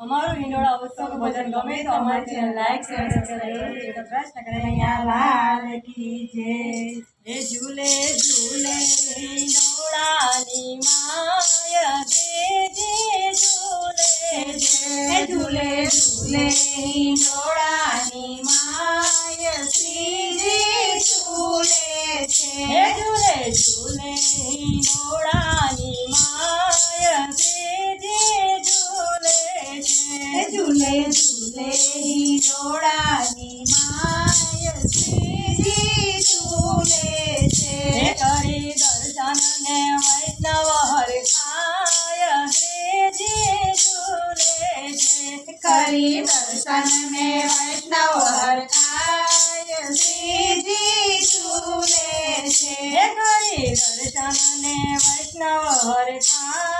અમારું હિંડોળા ઉત્સવનું ભજન ગમે તો અમારી ચેનલ લાઈક શેર સબસ્ક્રાઇબ કરો. કરે અહીંયા લાલ કી જે હે ઝૂલે ઝૂલે. હિંડોળાની માય દેજે ઝૂલે હે ઝૂલે ઝૂલે. હિંડોળાની માય શ્રીજી ઝૂલે છે. ઝૂલે હિંડોળાની માય શ્રીજી ઝૂલે છે. કરી દર્શન ને વૈષ્ણવ હર ખાય શ્રીજી ઝૂલે છે. કરી દર્શન ને વૈષ્ણવ હરખાય શ્રીજી ઝૂલે છે. કરી દર્શન ને વૈષ્ણવ હર ખાય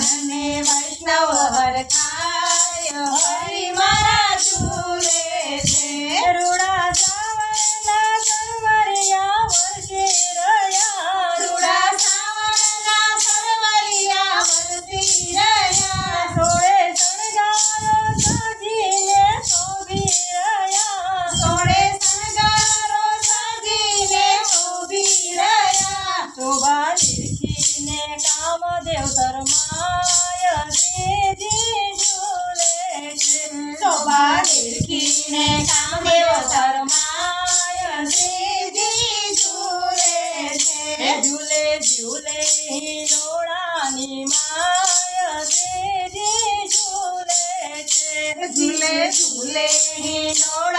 ને વૈષ્ણવ હરખાય. હરિ મારા ઝૂલે છે. રૂડા સાવરના સરવરિયા વર્ષે રહ્યા. રૂડા સાવરના સરવલિયા વરસી રહ્યા. સોળે શણગારો સજીને શોભી રહ્યા. સોળે શણગારો સજીને શોભી રહ્યા. શોભા નિરખીને કામદેવ શરમાય શ્રીજી ઝૂલે છે શોભા નિરખીને કામદેવ શરમાય શ્રીજી ઝૂલે છે ઝૂલે ઝૂલે હિંડોળાની માય શ્રીજી ઝૂલે છે ઝૂલે ઝૂલે હિંડોળાની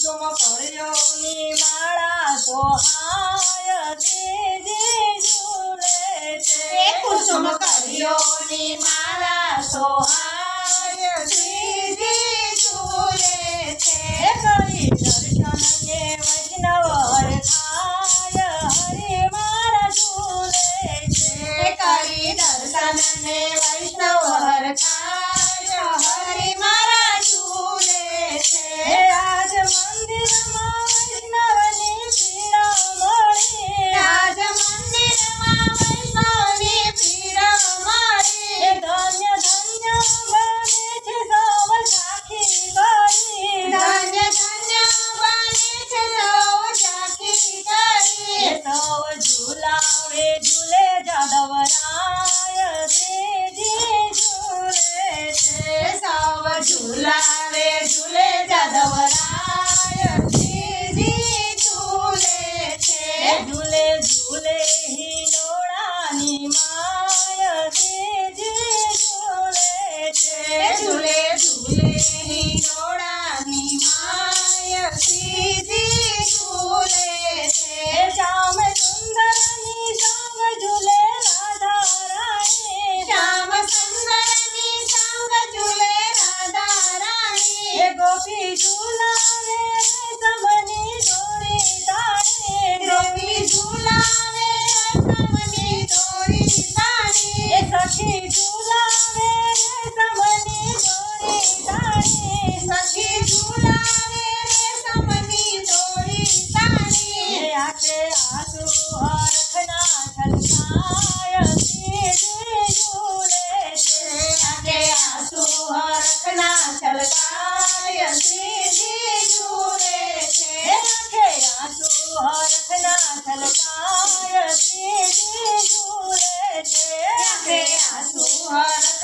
કુસુમ કળિયોની માળા સોહાય શ્રીજી ઝૂલે છે. કુસુમ કળીઓની માળા સોહાય શ્રીજી ઝૂલે છે. કરી દર્શન ને વૈષ્ણવ હરખાય હરિ મારા ઝૂલે છે. કરી દર્શન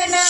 না